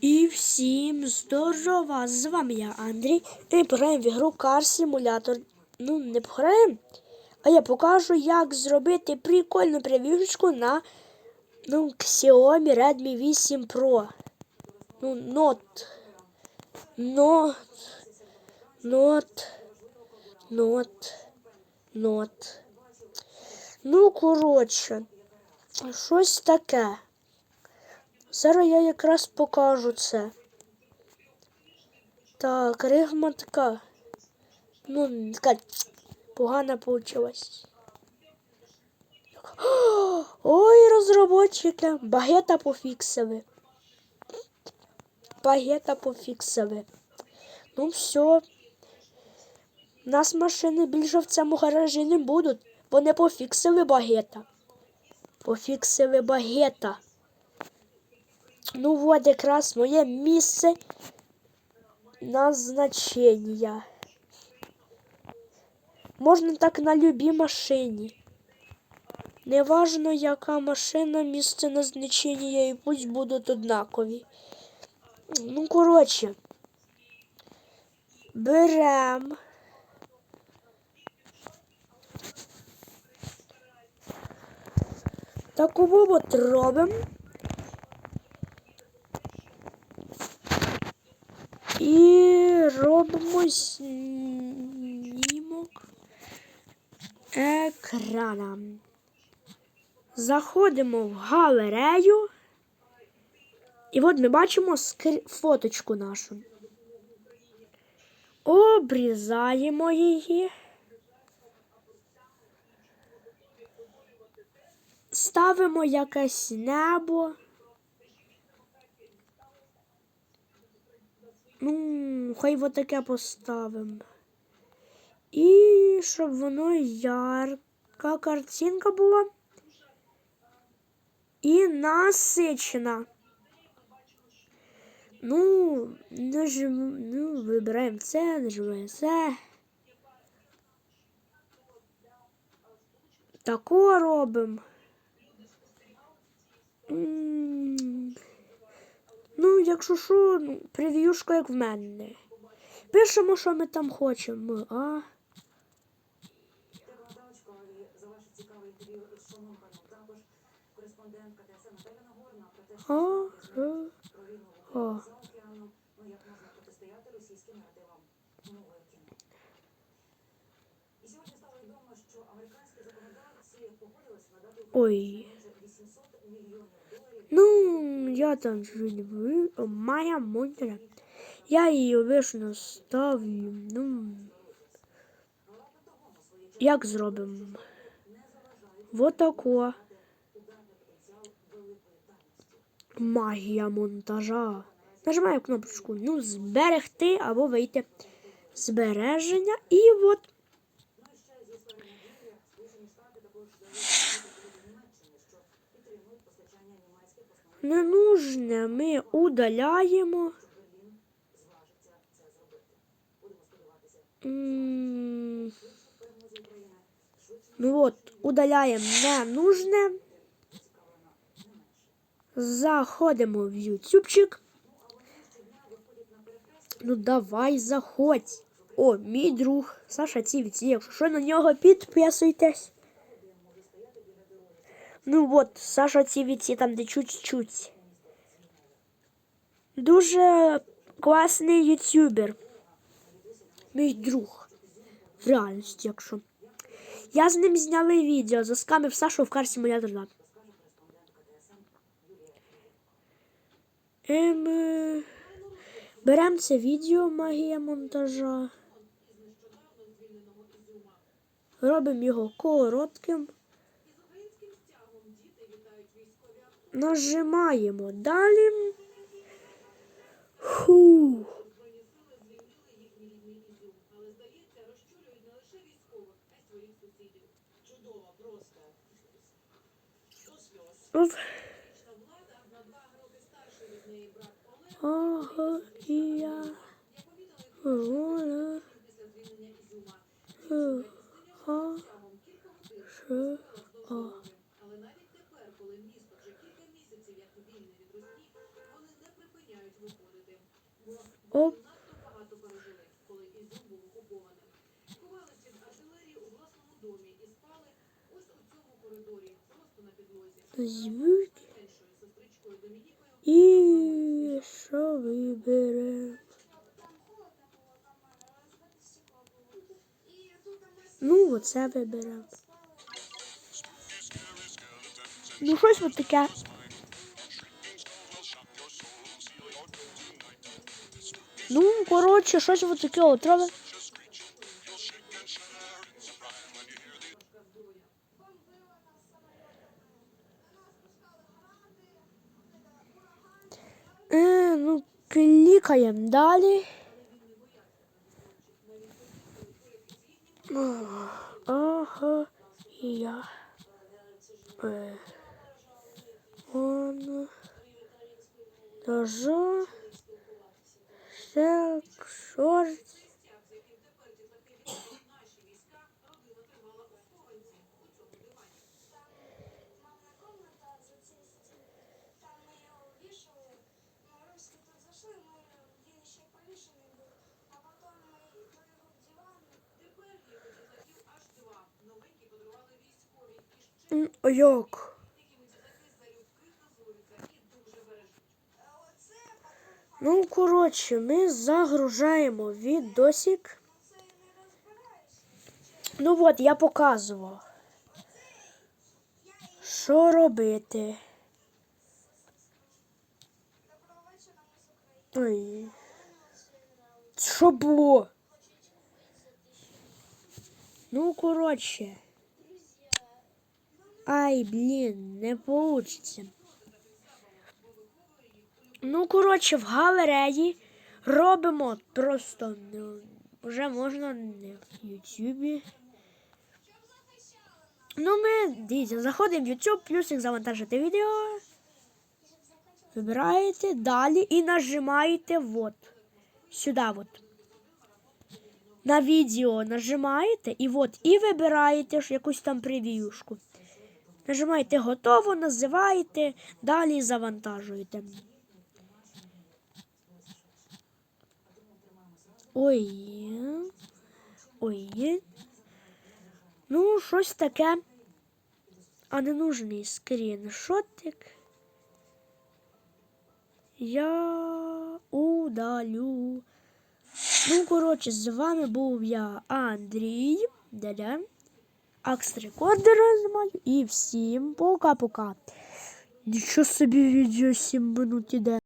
І всім здорова! З вами я Андрій. І ми пограємо в ігру Car Simulator. Ну, не пограємо, а я покажу, як зробити прикольну прев'юшку на ну, Xiaomi Redmi 8 Pro. Ну, Note. Note. Note. Note. Note. Ну, коротше, щось таке. Зараз я якраз покажу це. Так, ригма така. Ну, така погана получилась. Ой, розробники, багета пофіксили. Багета пофіксили. Ну все. У нас машини більше в цьому гаражі не будуть. Вони пофіксили багета. Пофіксили багета. Ну от якраз моє місце назначення. Можна так на любій машині. Неважно, яка машина, місце назначення і пусть будуть однакові. Ну, коротше, берем. Таку от робимо. І робимо знімок екрана. Заходимо в галерею. І от ми бачимо скр... фоточку нашу. Обрізаємо її. Ставимо якесь небо. Ну, хай вот таке поставимо. І щоб воно ярка картинка була. І насичена. Ну, нажим, ну, вибираємо це, нажимаємо це. Тако робимо. Ну, якщо що, ну, прев'юшка як в мене. Пишемо, що ми там хочемо. А. За океаном, ну Ой. Ну, я там живу. О, моя мудра. Я її обично ставлю. Ну. Як зробимо? Вот тако. Магія монтажа. Нажимаю кнопочку. Ну, зберегти або вийти. Збереження. І от. Ненужне ми удаляємо. Ну от, удаляємо ненужне. Заходимо в ютубчик. Ну давай заходь. О, мій друг Саша Цівці. Якщо що на нього підписуйтесь. Ну от, Саша Цівці там де чуть-чуть. Дуже класний ютубер. Мій друг. В реальності, якщо. Я з ним зняли відео, заскамив Сашу в карсі моя дорога. Ем, е, беремо це відео магія монтажа. Робимо його коротким. Нажимаємо далі. Фу. Оп. Ага, і підлозі. Звук. І що виберемо? Ну, оце виберемо. Ну, щось от таке. Ну, коротше, щось от таке от робимо. Е, ну, клікаємо далі. Ага, і я. Е, он. Даже. Так, шорт. Як? якими дітлахи залюбки хизуються і дуже бережуть. А оце потім Ну, коротше, ми загружаємо відосик. ну, от, я показував. Що робити? Ой. Що було? Ну, коротше. Ай, блін, не получиться. Ну, коротше, в галереї робимо просто ну, вже можна не в Ютубі. Ну, ми дивіться, заходимо в YouTube, плюсик завантажити відео. Вибираєте далі і нажимаєте вот. Сюди вот. На відео нажимаєте і от, і вибираєте якусь там прев'юшку. Нажимаєте готово, називаєте, далі завантажуєте. Ой. Ой. Ну, щось таке. А не нужний скріншотик. Я удалю. Ну, коротше, з вами був я Андрій. Деля. Акс-рекордер знімаю. І всім пока-пока. Нічого собі відео 7 минут іде.